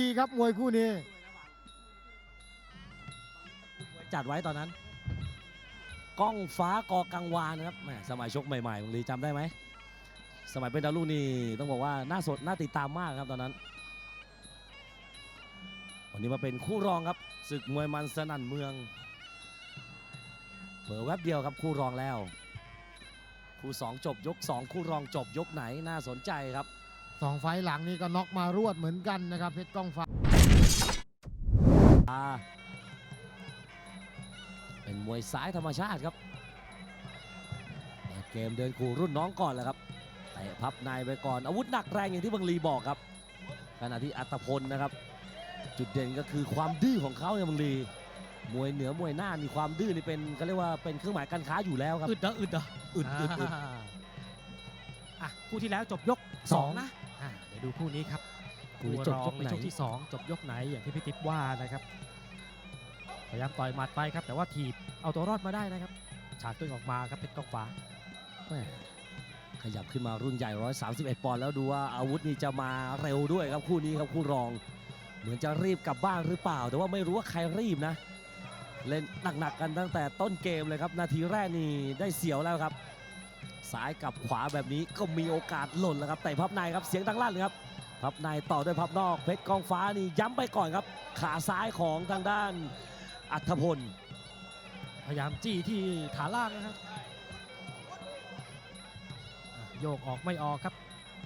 ดีๆครับมวยคู่นี้ จัดไว้ตอนนั้น กล้องฟ้ากอกังวานนะครับแหมสมัยชกใหม่ๆบางทีจำได้ไหม สมัยเป็นดาวรุ่งนี่ต้องบอกว่าน่าสดน่าติดตามมากครับตอนนั้น วันนี้มาเป็นคู่รองครับศึกมวยมันสนั่นเมืองเผลอแวบเดียวครับคู่รองแล้ว คู่ 2 จบยก 2 คู่รองจบยกไหนน่าสนใจครับ สองไฟล์หลังนี่ก็น็อกมารวดเหมือนกันนะครับเพชรกล้องฟ้าอ่าเป็นมวยซ้ายธรรมชาติครับเปิดเกมเดินขู่รุ่นน้องก่อนแหละครับเตะพับในไปก่อนอาวุธหนักแรงอย่างที่บังลีบอกครับขณะที่อัตพลนะครับ จุดเด่นก็คือความดื้อของเขาเนี่ยบังลีมวยเหนือมวยหน้ามีความดื้อนี่เป็นก็เรียกว่าเป็นเครื่องหมายการค้าอยู่แล้วครับอึดเหรออึดเหรออึดอึดอึดอ่าอะคู่ที่แล้วจบยกสอง2นะอะเดี๋ยวดูคู่นี้ครับคู่นี้คู่จบรองยกไหนในช่วงที่ 2 จบยกไหนอย่างที่พี่ติ๊บว่านะครับพยายามต่อยหมัดไปครับแต่ว่าถีบเอาตัวรอดมาได้นะครับ ฉากตัวเองออกมาครับเป็นกองฟ้าแม่ขยับขึ้นมารุ่นใหญ่ 131 ปอนด์แล้วดูว่าอาวุธนี่จะมาเร็วด้วยครับคู่นี้ครับคู่รอง เหมือนจะรีบกลับบ้านหรือเปล่า แต่ว่าไม่รู้ว่าใครรีบนะ เล่นหนักๆกันตั้งแต่ต้นเกมเลยครับ นาทีแรกนี่ได้เสียวแล้วครับ ซ้ายกับขวาแบบนี้ก็มีโอกาสหล่นแล้วครับแต่พับในครับเสียงดังลั่นครับพับในต่อด้วยพับนอกเพชรกองฟ้านี่ย้ำไปก่อนครับ ขาซ้ายของทางด้านอัธพลพยายามจี้ที่ขาล่างนะครับอะโยกออกไม่ออกครับ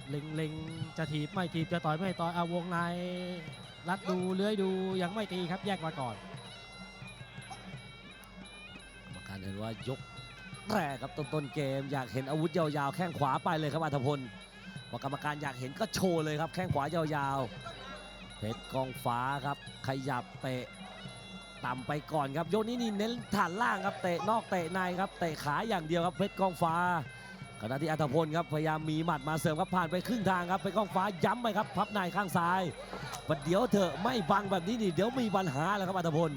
เล็งเล็งจะถีบไม่ถีบจะต่อยไม่ต่อยเอาวงในรัดดูเลื้อยดูยังไม่ตีครับแยกมาก่อนกรรมการเห็นว่ายก แรกครับต้นต้นเกมอยากเห็นอาวุธยาวๆ แข้งขวาไปเลยครับอัธพลพอกรรมการอยากเห็นก็โชว์เลยครับ แข้งขวายาวๆเพชรกองฟ้าครับขยับเตะต่ำไปก่อนครับยกนี้นี่เน้นฐานล่างครับเตะนอกเตะในครับเตะขาอย่างเดียวครับเพชรกองฟ้าขณะที่อัธพลครับพยายามมีหมัดมาเสริมครับผ่านไปครึ่งทางครับเพชรกองฟ้าย้ำไปครับพับในข้างซ้ายประเดี๋ยวเถอะไม่บังแบบนี้นี่เดี๋ยวมีปัญหาแล้วครับอัธพล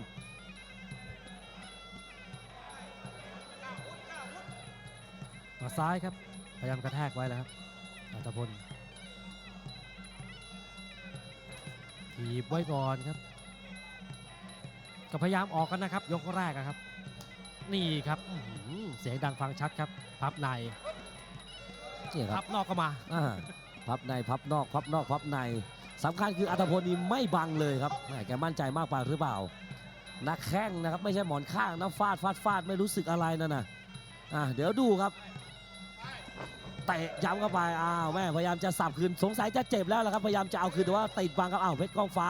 มาซ้ายครับ พยายามกระแทกไว้แล้วครับอัตพลถีบไว้ก่อนครับ ก็พยายามออกกันนะครับ ยกแรกอะครับ นี่ครับอื้อหือเสียงดังฟังชัดครับ พับในนี่คพัรับบนอกก็มาอ่าพับในพับนอกพับนอกพับในสำคัญคืออัตพลนี่ไม่บังเลยครับแหมแกมั่นใจมากไปหรือเปล่านักแข้งนะครับไม่ใช่หมอนข้างนะฟาดฟาดฟาดไม่รู้สึกอะไรนั่นน่ะอะเดี๋ยวดูครับ เตะย้ำเข้าไปอ้าวแม่พยายามจะสับคืนสงสัยจะเจ็บแล้วละครับพยายามจะเอาคืนแต่ว่าติดบังครับอ้าวเพชรกองฟ้า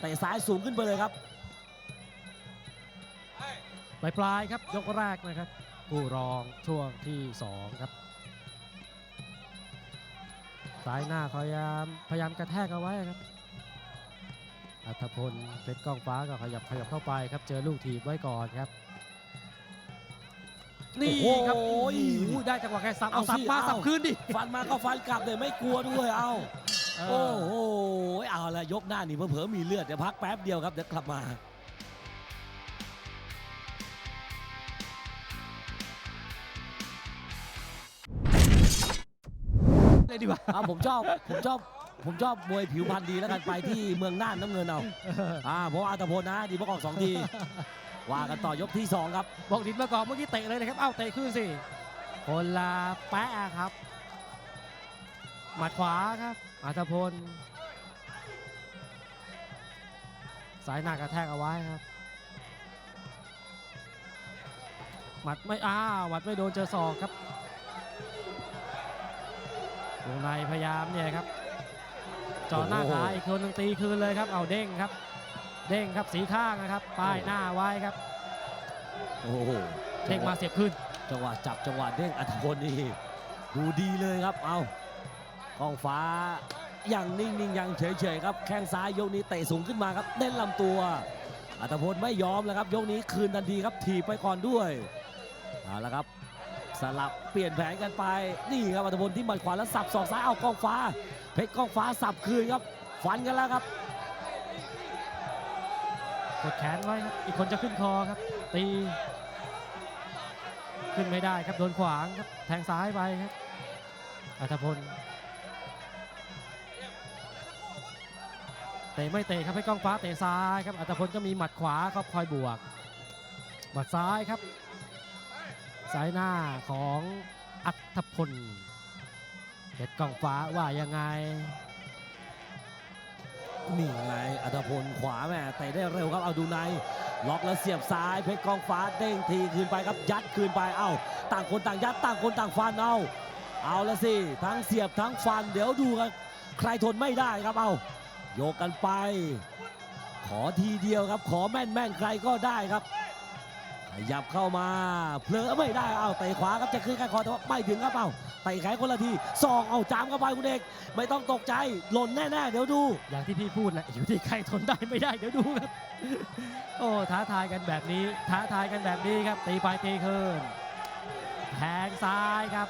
เตะซ้ายสูงขึ้นไปเลยครับปลายปลายครับยกแรกนะครับผู้รองช่วงที่สองครับซ้ายหน้าพยายามพยายามกระแทกเอาไว้ครับอัธพลเพชรกล้องฟ้าก็ขยับขยับเข้าไปครับเจอลูกถีบไว้ก่อนครับ นี่ครับโอ้ยโอ้โหได้จังหวะแค่สับเอาเอาสับสิมาเอาสับคืนดิฟันมาก็ฟันกลับเลยไม่กลัวด้วยเอาเอโอ้อโหเอาละยกหน้านี่เผลอๆมีเลือดเดี๋ยวพักแป๊บเดียวครับเดี๋ยวกลับมาเลยดีกว่าเอาผมชอบผมชอบผมชอบมวยผิวพรรณดีแล้วกันไปที่เมืองน่านน้ำเงินเอาอ่าเพราะว่าอัตพลนะดีประกอบสองที ว่ากันต่อยกที่สองครับบอกดินมาก่อนเมื่อกี้เตะเลยนะครับ เอ้าเตะขึ้นสิคนละแปะครับ หมัดขวาครับอัธพล สายหน้ากระแทกเอาไว้ครับ หมัดไม่อ้าวหมัดไม่โดนเจอศอกครับวงในพยายามเนี่ยครับเจอหน้าโอ้โหขาอีกคนหนึงตีคืนเลยครับ เอาเด้งครับ เด้งครับสีข้างนะครับป้ายหน้าไว้ครับโอ้โหเด้งมาเสียบขึ้น จังหวะจับจังหวะเด้งอัตพลนี่ดูดีเลยครับเอากองฟ้าอย่างนิ่งๆอย่างเฉยๆครับแข้งซ้ายยกนี้เตะสูงขึ้นมาครับเน้นลำตัวอัตพลไม่ยอมแล้วครับยกนี้คืนทันทีครับถีบไปก่อนด้วยเอาละครับ สลับเปลี่ยนแผนกันไปนี่ครับอัตพลที่หมัดขวาแล้วสับศอกซ้ายเอากองฟ้า เพชรกองฟ้าสับคืนครับฟันกันแล้วครับ กดแขนไว้ครับ อีกคนจะขึ้นคอครับ ตี ขึ้นไม่ได้ครับ โดนขวางครับ แทงซ้ายไปครับ อัธพล เตะไม่เตะครับเพชรกล้องฟ้าเตะซ้ายครับ อัตพลก็มีหมัดขวาครับคอยบวก หมัดซ้ายครับซ้ายหน้าของอัตพลเพชรกล้องฟ้าว่ายังไง นี่ไงอัตพลขวาแม่เตะได้เร็วครับเอาดูในล็อกแล้วเสียบซ้ายเพชรกองฟ้าเด้งทีคืนไปครับยัดคืนไปเอ้าต่างคนต่างยัดต่างคนต่างฟันเอาเอาละสิทั้งเสียบทั้งฟันเดี๋ยวดูกันใครทนไม่ได้ครับเอาโยกกันไป ขอทีเดียวครับ ขอแม่นแม่นใครก็ได้ครับ ขยับเข้ามาเผลอไม่ได้เอาเตะขวาครับจะขึ้นแค่คอแต่ว่าไม่ถึงครับเอาเตะแขนคนละทีซองเอาจามเข้าไปคุณเอกไม่ต้องตกใจหล่นแน่ๆเดี๋ยวดู อย่างที่พี่พูดแหละอยู่ที่ใครทนได้ไม่ได้เดี๋ยวดูครับ โอ้ท้าทายกันแบบนี้ ท้าทายกันแบบนี้ครับ ตีไปตีคืนแทงซ้ายครับ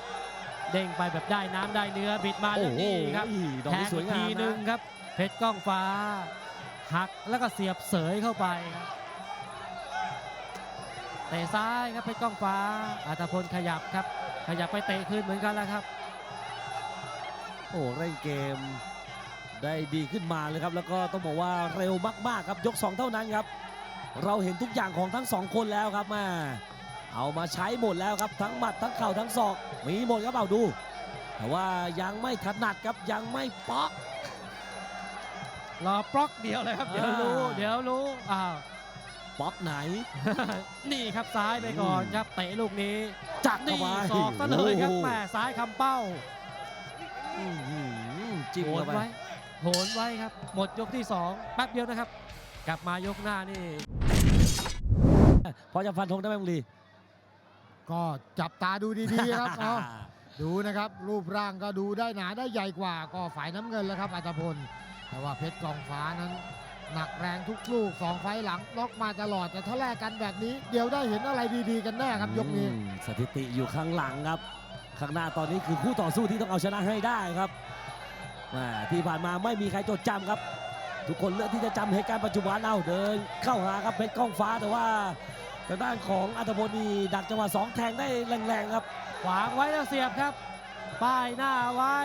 เด้งไปแบบได้น้ำได้เนื้อบิดมาโอ้แล้วโหนี่ครับดอกแทนี้งสวยอีกงาทีมหนึ่งนะครับ เพชรก้องฟ้าหักแล้วก็เสียบเสยเข้าไปครับ เตะซ้ายครับเพชรก้องฟ้าอัตพลขยับครับ ขยับไปเตะคืนเหมือนกันแล้วครับ โอ้เร่งเกมได้ดีขึ้นมาเลยครับ แล้วก็ต้องบอกว่าเร็วมากๆครับยก 2 เท่านั้นครับ เราเห็นทุกอย่างของทั้งสองคนแล้วครับมาเอามาใช้หมดแล้วครับทั้งหมัดทั้งเข่าทั้งศอก มีหมดครับเอาดู แต่ว่ายังไม่ถนัดครับยังไม่ป๊อกรอปล็อกเดียวเลยครับเดี๋ยวรู้อ่าเดี๋ยวรู้อ้าว ป๊อกไหน นี่ครับซ้ายไปก่อนครับเตะลูกนี้จัดเข้านี่ไปศอกซะเลยครับโอ้โหแหม่ซ้ายคำเป้าอื้อหือจิ้มโหนเข้าไปไว้โหนไว้ครับ หมดยกที่สองแป๊บเดียวนะครับ กลับมายกหน้านี่ พอจะฟันธงได้ไหมมึงลีก็จับตาดูดีๆครับเอาดูนะครับ รูปร่างก็ดูได้หนาได้ใหญ่กว่า ก็ฝ่ายน้ำเงินแล้วครับอัตพล แต่ว่าเพชรกองฟ้านั้น หนักแรงทุกลูกสองไฟล์หลังล็อกมาตลอดแต่ถ้าแลกกันแบบนี้ เดี๋ยวได้เห็นอะไรดีๆกันแน่ครับยกนี้ อืมสถิติอยู่ข้างหลังครับ ข้างหน้าตอนนี้คือคู่ต่อสู้ที่ต้องเอาชนะให้ได้ครับแหม่ที่ผ่านมาไม่มีใครจดจำครับ ทุกคนเลือกที่จะจำเหตุการณ์ปัจจุบันเอาเดิน เข้าหาครับเพชรกล้องฟ้าแต่ว่าทางด้านของอัตพลนี่ดักจังหวะสองแทงได้แรงๆครับ ขวางไว้แล้วเสียบครับ ป้ายหน้าไว้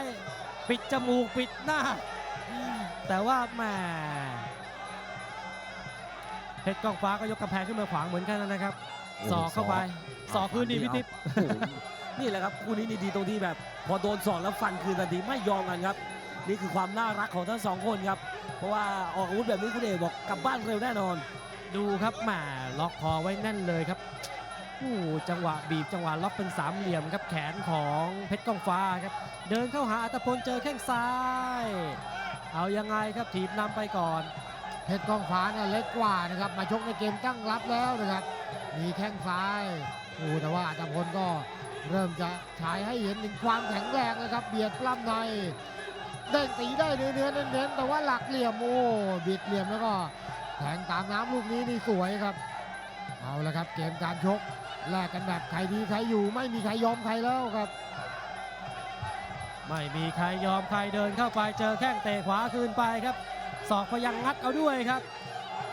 ปิดจมูกปิดหน้า แต่ว่าแหม่ เพชรกองฟ้าก็ยกกำแพงขึ้นมาขวางเหมือนกันนะครับโอ้สอกเข้าไปศอกสอกคืนดีพิทิพย์โอ้โหนี่แหละครับคู่นี้นี่ดีตรงที่แบบ พอโดนสอกแล้วฟันคืนทันทีไม่ยอมกันครับ นี่คือความน่ารักของทั้งสองคนครับ เพราะว่าออกอาวุธแบบนี้คุณเอกบอกกลับบ้านเร็วแน่นอน ดูครับแหมล็อกคอไว้แน่นเลยครับโอ้โหจังหวะบีบจังหวะล็อกเป็นสามเหลี่ยมครับแขนของเพชรกองฟ้าครับเดินเข้าหาอัตพลเจอแข้งซ้าย เอายังไงครับถีบนำไปก่อน เพชรกองฟ้าเนี่ยเล็กกว่านะครับ มาชกในเกมตั้งรับแล้วนะครับ มีแข้งซ้ายโอ้แต่ว่าอัตพลก็เริ่มจะฉายให้เห็นถึงความแข็งแรงนะครับ เบียดปล้ำในเด้งตีได้เนื้อเนื้อเน้นๆแต่ว่าหลักเหลี่ยมโอ้บิดเหลี่ยมแล้วก็แทงตามน้ำลูกนี้นี่สวยครับ เอาละครับ เกมการชกแลกกันแบบใครดีใครอยู่ไม่มีใครยอมใครแล้วครับ ไม่มีใครยอมใครเดินเข้าไปเจอแข้งเตะขวาคืนไปครับ ศอกพยังงัดเอาด้วยครับ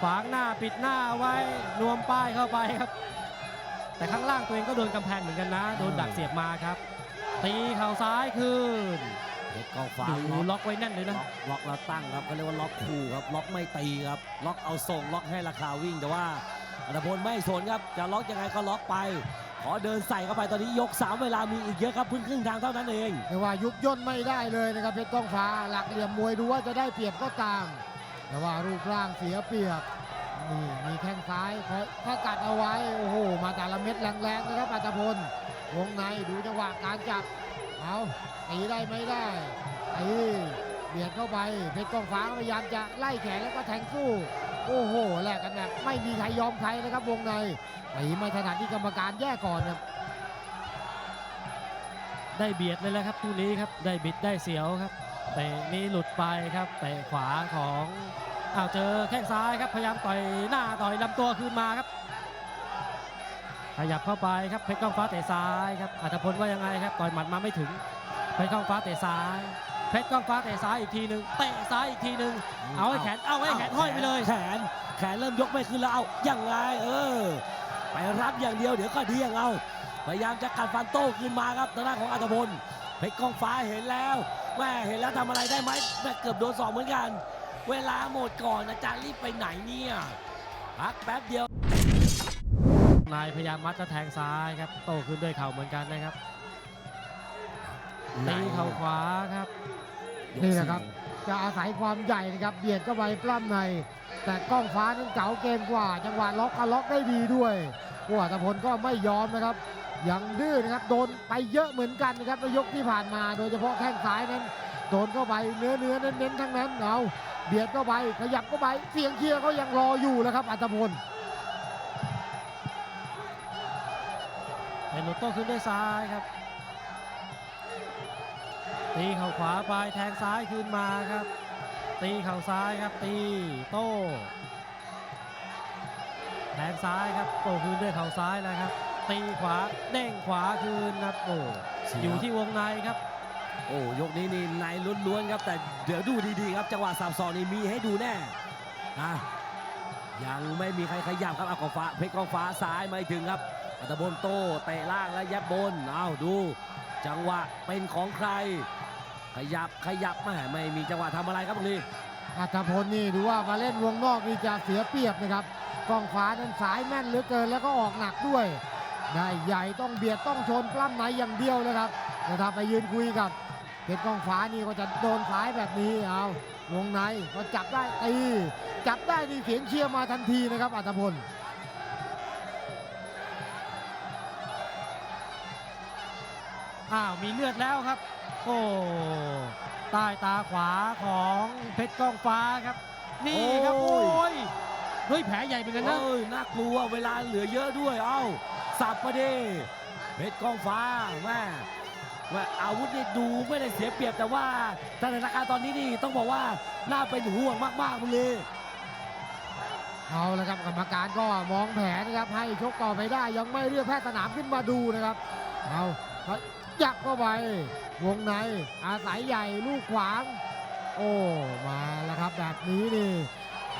ขวางหน้าปิดหน้าไว้นวมป้ายเข้าไปครับ แต่ข้างล่างตัวเองก็โดนกำแพงเหมือนกันนะ โดนดักเสียบมาครับ ตีเข่าซ้ายคืนเพชรกองฟ้าดูล็อกล็อกไว้แน่นเลยนะล็อกล็อกแล้วตั้งครับเขาเรียกว่าล็อกคู่ครับล็อกไม่ตีครับล็อกเอาส่งล็อกให้ราคาวิ่งแต่ว่าอัตพลไม่สนครับจะล็อกยังไงก็ล็อกไป ขอเดินใส่เข้าไปตอนนี้ยก 3 เวลามีอีกเยอะครับเพิ่งครึ่งทางเท่านั้นเองแต่ว่ายุบย่นไม่ได้เลยนะครับเพชรก้องฟ้าหลักเหลี่ยมมวยดูว่าจะได้เปรียบก็ตาม แต่ว่ารูปร่างเสียเปรียบนี่มีแข้งซ้ายคอยถ้ากัดเอาไว้โอ้โหมาแต่ละเม็ดแรงๆนะครับอัตพลวงในดูจังหวะการจับเอาตีได้ไม่ได้ตีเบียดเข้าไปเพชรก้องฟ้าพยายามจะไล่แขนแล้วก็แทงสู้ โอ้โหแลกกันแบบไม่มีใครยอมใครนะครับวงในตีไม่ถนัดที่กรรมการแยกก่อนครับได้เบียดเลยแหละครับคู่นี้ครับได้บิดได้เสียวครับเตะนี้หลุดไปครับเตะขวาของอ้าวเจอแข้งซ้ายครับพยายามต่อยหน้าต่อยลำตัวคืนมาครับ ขยับเข้าไปครับเพชรก้องฟ้าเตะซ้ายครับอัตพลว่ายังไงครับต่อยหมัดมาไม่ถึงเพชรก้องฟ้าเตะซ้าย เพชรก้องฟ้าเตะซ้ายอีกทีหนึ่งเตะซ้ายอีกทีหนึ่งเอาให้แขนเอาให้แขนห้อยไปเลย แขนแขนเริ่มยกไม่ขึ้นแล้วเอายังไงเออ ไปรับอย่างเดียวเดี๋ยวก็เดียงเอาพยายามจะกัดฟันโต้ขึ้นมาครับทางด้านของอัตพลเพชรกองฟ้าเห็นแล้วแม่เห็นแล้วทำอะไรได้ไหมแม่เกือบโดนสองเหมือนกัน เวลาหมดก่อนอาจารย์รีบไปไหนเนี่ยพักแป๊บเดียวนายพยายามมัดจะแทงซ้ายครับโตขึ้นด้วยเข่าเหมือนกันนะครับ ตีเข่าขวาครับ นี่แหละครับจะอาศัยความใหญ่นะครับเบียดเข้าไปปล้ำใน แต่กล้องฟ้านั้นเก๋าเกมกว่า จังหวะล็อกก็ล็อกได้ดีด้วยผู้อัตพลก็ไม่ยอมนะครับ ยังดื้อนะครับโดนไปเยอะเหมือนกันนะครับในยกที่ผ่านมาโดยเฉพาะแข้งซ้ายนั้นโดนเข้าไปเนื้อเนื้อเน้นเน้นๆทั้งนั้นเอาเบียดเข้าไปขยับเข้าไปเสียงเชียร์ก็ยังรออยู่แล้วครับอัตพลเป็นหลุดโต้ขึ้นด้วยซ้ายครับ ตีเข่าขวาไปแทงซ้ายคืนมาครับ ตีเข่าซ้ายครับ ตีโต้แทงซ้ายครับโต้คืนด้วยเข่าซ้ายแล้วครับ ตีขวาเด้งขวาคืนครับโอ้อยู่ที่วงในครับ โอ้ยกนี้นี่ในล้วนๆครับ แต่เดี๋ยวดูดีๆครับ จังหวะสับสอกนี่มีให้ดูแน่อะยังไม่มีใครขยับครับเอากองฟ้าเพชรกองฟ้าซ้ายไม่ถึงครับอัตบนโต้เตะล่างแล้วยับบนเอาดู จังหวะเป็นของใคร ขยับขยับแม่ไม่มีจังหวะทำอะไรครับตรงนี้อัตพลนี่ดูว่ามาเล่นวงนอกนี่จะเสียเปรียบนะครับกองฟ้านั้นสายแม่นเหลือเกินแล้วก็ออกหนักด้วยได้ใหญ่ต้องเบียดต้องชนปล้ำไหนอย่างเดียวเลยครับแต่ถ้าไปยืนคุยกับเพชรกองฟ้านี่ก็จะโดนสายแบบนี้เอาวงในก็จับได้ตีจับได้นี่เสียงเชียร์มาทันทีนะครับอัตพลอ้าวมีเลือดแล้วครับ โอ้ใต้ตาขวาของเพชรก้องฟ้าครับ นี่ครับโอ้โอ้ยยเฮ้ยแผลใหญ่เหมือนกันนะเอ้ยน่ากลัวเวลาเหลือเยอะด้วยเอ้าสับมาดิเพชรกองฟ้าแม่แม่อาวุธนี่ดูไม่ได้เสียเปรียบแต่ว่าสถานการณ์ตอนนี้นี่ต้องบอกว่าน่าเป็นห่วงมากๆเลยเอาละครับกรรมการก็มองแผนนะครับให้ชกต่อไปได้ยังไม่เรียกแพทย์สนามขึ้นมาดูนะครับเอาจับเข้าไป วงในอาศัยใหญ่ลูกขวาง โอ้มาแล้วครับแบบนี้นี่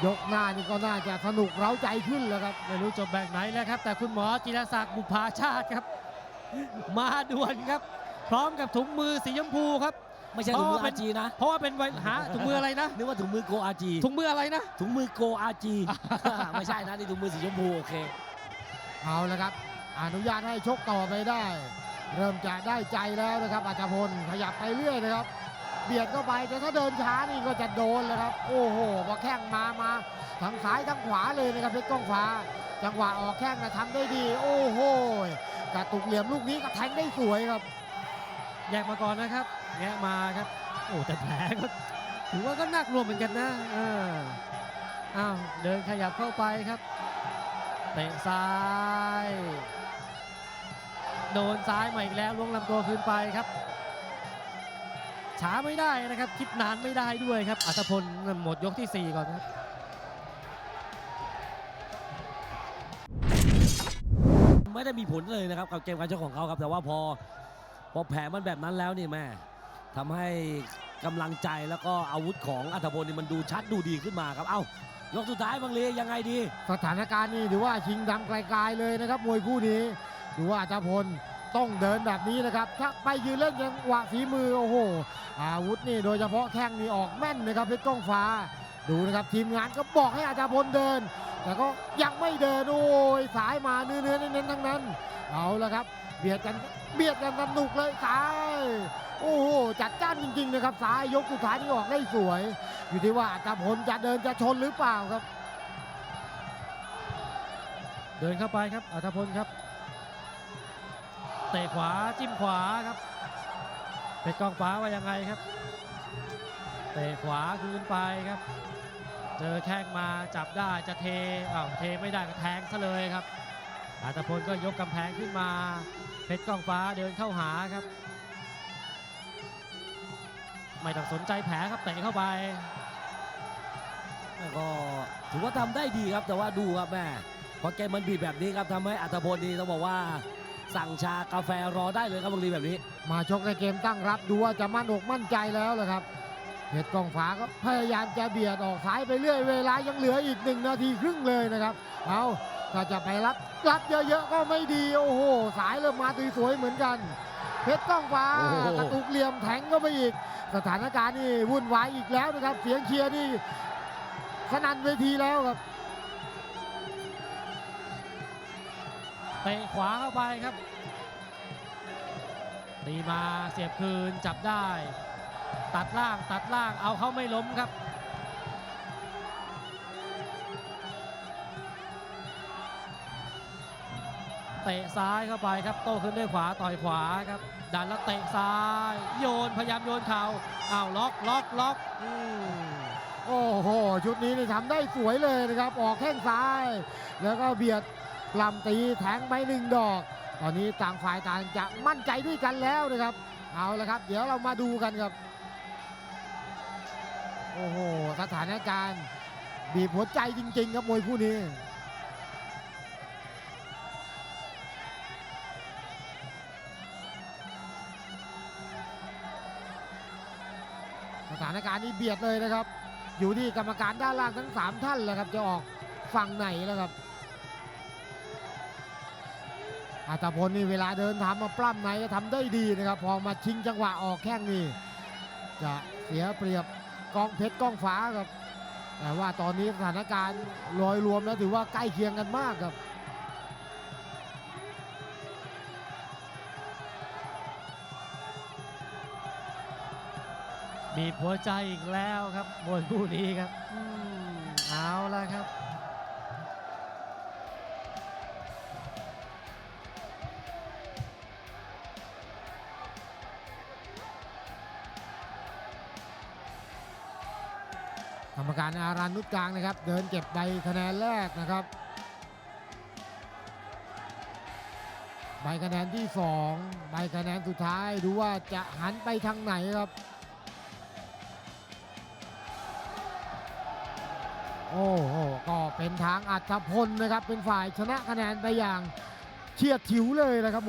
ยกหน้านี่ก็น่าจะสนุกเร้าใจขึ้นแล้วครับ ไม่รู้จบแบบไหนแล้วครับ แต่คุณหมอจิรศักดิ์บุภาชาติครับ มาด่วนครับ พร้อมกับถุงมือสีชมพูครับไม่ใช่ถุงมืออ๋อเป็อานจีนะ เพราะว่าเป็นไวหาถุงมืออะไรนะนึกว่าถุงมือโกอาจีถุงมืออะไรนะ ถุงมือโกอาจีไม่ใช่นะนี่ถุงมือสีชมพูโอเค เอาละครับ อนุญาตให้ชกต่อไปได้ เริ่มจะได้ใจแล้วนะครับอาจารพลขยับไปเรื่อยนะครับ เบียดเข้าไปแต่ถ้าเดินช้านี่ก็จะโดนเลยครับ โอ้โหพอแข้งมามาทั้งซ้ายทั้งขวาเลยนะครับเพชรก้องฟ้า จังหวะออกแข้งนะทำได้ดี โอ้โหกระตุกเหลี่ยมลูกนี้ก็แทงได้สวยครับแยกมาก่อนนะครับแงะมาครับ โอ้แต่แผลก็ถือว่าก็น่ากลัวเหมือนกันนะอ้าวเดินขยับเข้าไปครับเตะซ้าย โดนซ้ายมาอีกแล้วล้วงลำตัวคืนไปครับช้าไม่ได้นะครับ คิดนานไม่ได้ด้วยครับ อัตพลหมดยกที่ 4 ก่อนครับไม่ได้มีผลเลยนะครับกับเกมการชกของเขาครับ แต่ว่าพอพอแผลมันแบบนั้นแล้วนี่แม่ทำให้กำลังใจแล้วก็อาวุธของอัธพลนี่มันดูชัดดูดีขึ้นมาครับ เอ้ายกสุดท้ายบางลียังไงดี สถานการณ์นี่ถือว่าชิงดำไกลๆเลยนะครับมวยคู่นี้ ดูว่าอาจารพลต้องเดินแบบนี้นะครับ ถ้าไปยืนเล่นยังหวะฝีมือโอ้โห อาวุธนี่โดยเฉพาะแข้งนี่ออกแม่นนะครับเพชรก้องฟ้า ดูนะครับทีมงานก็บอกให้อาจารพลเดิน แต่ก็ยังไม่เดินโอ้ยสายมาเนื้อเนื้อเน้นทั้งนั้น เอาละครับ เบียดกันเบียดกันสนุกเลยสายโอ้โหจัดจ้านจริงๆนะครับสายยกสุดท้ายนี่ออกได้สวย อยู่ที่ว่าอาจารพลจะเดินจะชนหรือเปล่าครับ เดินเข้าไปครับอัธพลครับ เตะขวาจิ้มขวาครับเพชรกองฟ้าว่ายังไงครับ เตะขวาคืนไปครับ เจอแข้งมาจับได้จะเทอ้าวเทไม่ได้ก็แทงซะเลยครับอัตพลก็ยกกำแพงขึ้นมา เพชรกองฟ้าเดินเข้าหาครับ ไม่ต้องสนใจแผลครับเตะเข้าไปก็ถือว่าทำได้ดีครับแต่ว่าดูครับแม่พอเกมมันบีบแบบนี้ครับทำให้อัตพลนี่ต้องบอกว่า สั่งชากาแฟรอได้เลยครับบางลีแบบนี้ มาชกในเกมตั้งรับดูว่าจะมั่นอกมั่นใจแล้วเลยครับเพชรกองฟ้าก็พยายามจะเบียดออกซ้ายไปเรื่อย เวลายังเหลืออีกหนึ่งนาทีครึ่งเลยนะครับ เอาถ้าจะไปรับรับเยอะๆก็ไม่ดีโอ้โห สายเริ่มมาตีสวยเหมือนกัน เพชรกองฟ้าโอ้โหกระตุกเหลี่ยมแทงก็ไปอีก สถานการณ์นี่วุ่นวายอีกแล้วนะครับ เสียงเชียร์นี่สนั่นเวทีแล้วครับ เตะขวาเข้าไปครับ ตีมาเสียบคืนจับได้ ตัดล่างตัดล่างเอาเขาไม่ล้มครับเตะซ้ายเข้าไปครับโต้ขึ้นด้วยขวาต่อยขวาครับดันแล้วเตะซ้าย โยนพยายามโยนเข่าอ้าวล็อกล็อกล็อกอืมโอ้โหชุดนี้นี่ทำได้สวยเลยนะครับ ออกแข้งซ้าย แล้วก็เบียด ลำตีแทงไปหนึ่งดอก ตอนนี้ต่างฝ่ายต่างจะมั่นใจด้วยกันแล้วนะครับ เอาละครับ เดี๋ยวเรามาดูกันครับ โอ้โห สถานการณ์บีบหัวใจจริง ๆ ครับมวยคู่นี้สถานการณ์นี้เบียดเลยนะครับ อยู่ที่กรรมการด้านล่างทั้ง 3 ท่านแหละครับจะออกฝั่งไหนแล้วครับ อัตพลนี่เวลาเดินทำมาปล้ำไหนก็ทำได้ดีนะครับ พอมาชิงจังหวะออกแข้งนี่จะเสียเปรียบกองเพชรกองฟ้าครับ แต่ว่าตอนนี้สถานการณ์โดยรวมแล้วถือว่าใกล้เคียงกันมากครับบีบหัวใจอีกแล้วครับมวยคู่นี้ครับ รรมการอารันนุชกลางนะครับ เดินเก็บใบคะแนนแรกนะครับ ใบคะแนนที่ 2 ใบคะแนนสุดท้ายดูว่าจะหันไปทางไหนครับ โอ้โหก็เป็นทางอัธพลนะครับ เป็นฝ่ายชนะคะแนนไปอย่างเฉียดฉิวเลยนะครับมวย